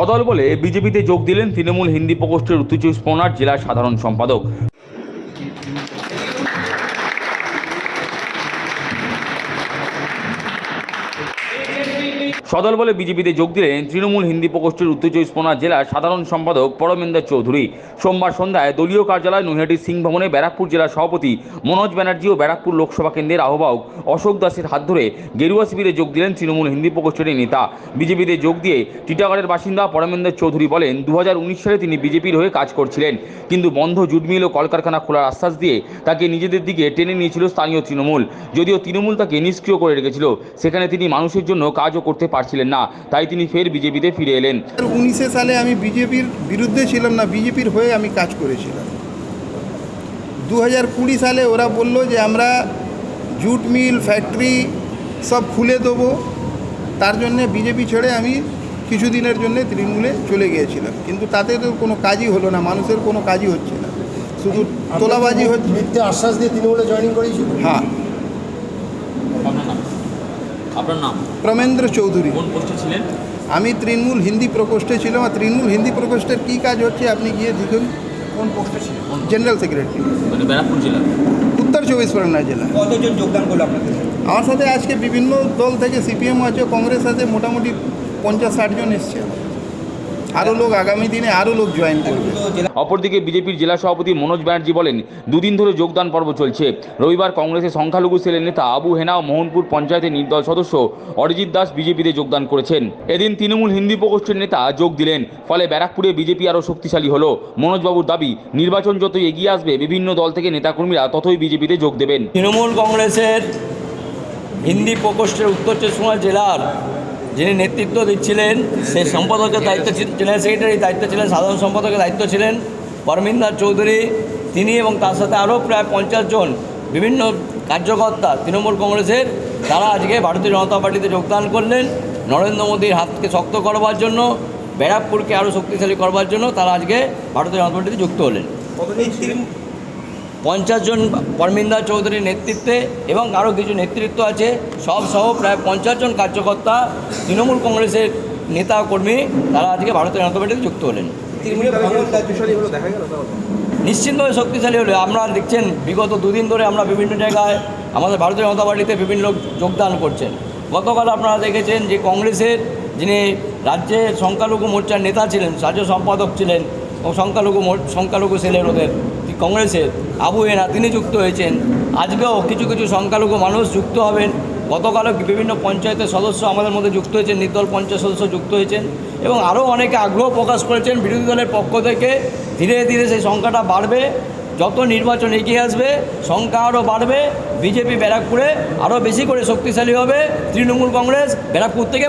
সদল বলে বিজেপিতে যোগ দিলেন তৃণমূল হিন্দি প্রকোষ্ঠের উত্তর পরগনার জেলার সাধারণ সম্পাদক। সদল বলে বিজেপিতে যোগ দিলেন তৃণমূল হিন্দি প্রকোষ্ঠের উত্তর চব্বিশ পরগনা জেলার সাধারণ সম্পাদক পরমেন্দর চৌধুরী। সোমবার সন্ধ্যায় দলীয় কার্যালয় নৈহাটির সিং ভবনে ব্যারাকপুর জেলার সভাপতি মনোজ ব্যানার্জি ও ব্যারাকপুর লোকসভা কেন্দ্রের আহ্বায়ক অশোক দাসের হাত ধরে গেরুয়া শিবিরে যোগ দিলেন তৃণমূল হিন্দি প্রকোষ্ঠের নেতা। বিজেপিতে যোগ দিয়ে টিটাগড়ের বাসিন্দা পরমেন্দর চৌধুরী বলেন দু হাজার উনিশ সালে তিনি বিজেপির হয়ে কাজ করছিলেন, কিন্তু বন্ধ জুটমিল ও কলকারখানা খোলার আশ্বাস দিয়ে তাকে নিজেদের দিকে টেনে নিয়েছিল স্থানীয় তৃণমূল। যদিও তৃণমূল তাকে নিষ্ক্রিয় করে রেখেছিল, সেখানে তিনি মানুষের জন্য কাজও করতে পারছিলেন না। তাই তিনি ফের বিজেপিতে ফিরে এলেন। উনিশে সালে আমি বিজেপির বিরুদ্ধে ছিলাম না বিজেপির হয়ে আমি কাজ করেছিলাম। দু হাজার কুড়ি সালে ওরা বলল যে আমরা জুট মিল ফ্যাক্টরি সব খুলে দেবো। তার জন্যে বিজেপি ছেড়ে আমি কিছুদিনের জন্য তৃণমূলে চলে গিয়েছিলাম। কিন্তু তাতে তো কোনো কাজই হলো না মানুষের কোনো কাজই হচ্ছে না। শুধু তোলাবাজি হচ্ছে। মিথ্যে আশ্বাস দিয়ে তৃণমূলে জয়েনিং করেছিল হ্যাঁ। আপনার নাম? প্রমেন্দ্র চৌধুরী। কোন পোস্টে ছিলেন? আমি তৃণমূল হিন্দি প্রকোষ্ঠে ছিলাম। আর তৃণমূল হিন্দি প্রকোষ্ঠের কী কাজ হচ্ছে আপনি গিয়ে দেখুন। কোন পোস্টে ছিলেন? General secretary. মানে ব্যারাকপুর জেলা। উত্তর চব্বিশ পরগনা জেলা। কতজন যোগদান করল আপনাদের? আমার সাথে আজকে বিভিন্ন দল থেকে সিপিএম আছে কংগ্রেস আছে মোটামুটি পঞ্চাশ ষাট জন এসছে। আরও লোক আগামী দিনে আরও লোক জয়েন করবে। অপরদিকে বিজেপির জেলা সভাপতি মনোজ ব্যানার্জি বলেন দুদিন ধরে যোগদান পর্ব চলছে। রবিবার কংগ্রেসের সংখ্যালঘু সেলের নেতা আবু হেনা ও মোহনপুর পঞ্চায়েতের নির্দল সদস্য অরিজিৎ দাস বিজেপিতে যোগদান করেছেন। এদিন তৃণমূল হিন্দি প্রকোষ্ঠের নেতা যোগ দিলেন ফলে ব্যারাকপুরে বিজেপি আরও শক্তিশালী হল। মনোজবাবুর দাবি নির্বাচন যতই এগিয়ে আসবে বিভিন্ন দল থেকে নেতাকর্মীরা ততই বিজেপিতে যোগ দেবেন। তৃণমূল কংগ্রেসের হিন্দি প্রকোষ্ঠের উত্তর চব্বিশ জেলার যিনি নেতৃত্ব দিচ্ছিলেন, সেই সম্পাদকের দায়িত্ব জেনারেল সেক্রেটারির দায়িত্ব ছিলেন, সাধারণ সম্পাদকের দায়িত্ব ছিলেন পরমিন্দার চৌধুরী। তিনি এবং তার সাথে আরও প্রায় পঞ্চাশ জন বিভিন্ন কার্যকর্তা তৃণমূল কংগ্রেসের, তারা আজকে ভারতীয় জনতা পার্টিতে যোগদান করলেন। নরেন্দ্র মোদীর হাতকে শক্ত করবার জন্য, ব্যারাকপুরকে আরও শক্তিশালী করবার জন্য তারা আজকে ভারতীয় জনতা পার্টিতে যুক্ত হলেন। পঞ্চাশ জন পরমিন্দা চৌধুরীর নেতৃত্বে এবং আরও কিছু নেতৃত্ব আছে। সব সহ প্রায় পঞ্চাশ জন কার্যকর্তা তৃণমূল কংগ্রেসের নেতা কর্মী তারা আজকে ভারতীয় জনতা পার্টিতে যুক্ত হলেন। নিশ্চিন্তভাবে শক্তিশালী হলে। আমরা দেখছেন বিগত দুদিন ধরে আমরা বিভিন্ন জায়গায় আমাদের ভারতীয় জনতা পার্টিতে বিভিন্ন লোক যোগদান করছেন। গতকাল আপনারা দেখেছেন যে কংগ্রেসের যিনি রাজ্যের সংখ্যালঘু মোর্চার নেতা ছিলেন রাজ্য সম্পাদক ছিলেন এবং সংখ্যালঘু সংখ্যালঘু সেলের ওদের কংগ্রেসের আবু হেনা তিনি যুক্ত হয়েছেন। আজকেও কিছু কিছু সংখ্যালঘু মানুষ যুক্ত হবেন। গতকালও বিভিন্ন পঞ্চায়েতের সদস্য আমাদের মধ্যে যুক্ত হয়েছেন, নির্দল পঞ্চায়েত সদস্য যুক্ত হয়েছেন এবং আরও অনেকে আগ্রহ প্রকাশ করেছেন বিরোধী দলের পক্ষ থেকে। ধীরে ধীরে সেই সংখ্যাটা বাড়বে। যত নির্বাচন এগিয়ে আসবে, সংখ্যা আরও বাড়বে। বিজেপি ব্যারাকপুরে আরও বেশি করে শক্তিশালী হবে। তৃণমূল কংগ্রেস ব্যারাকপুর থেকে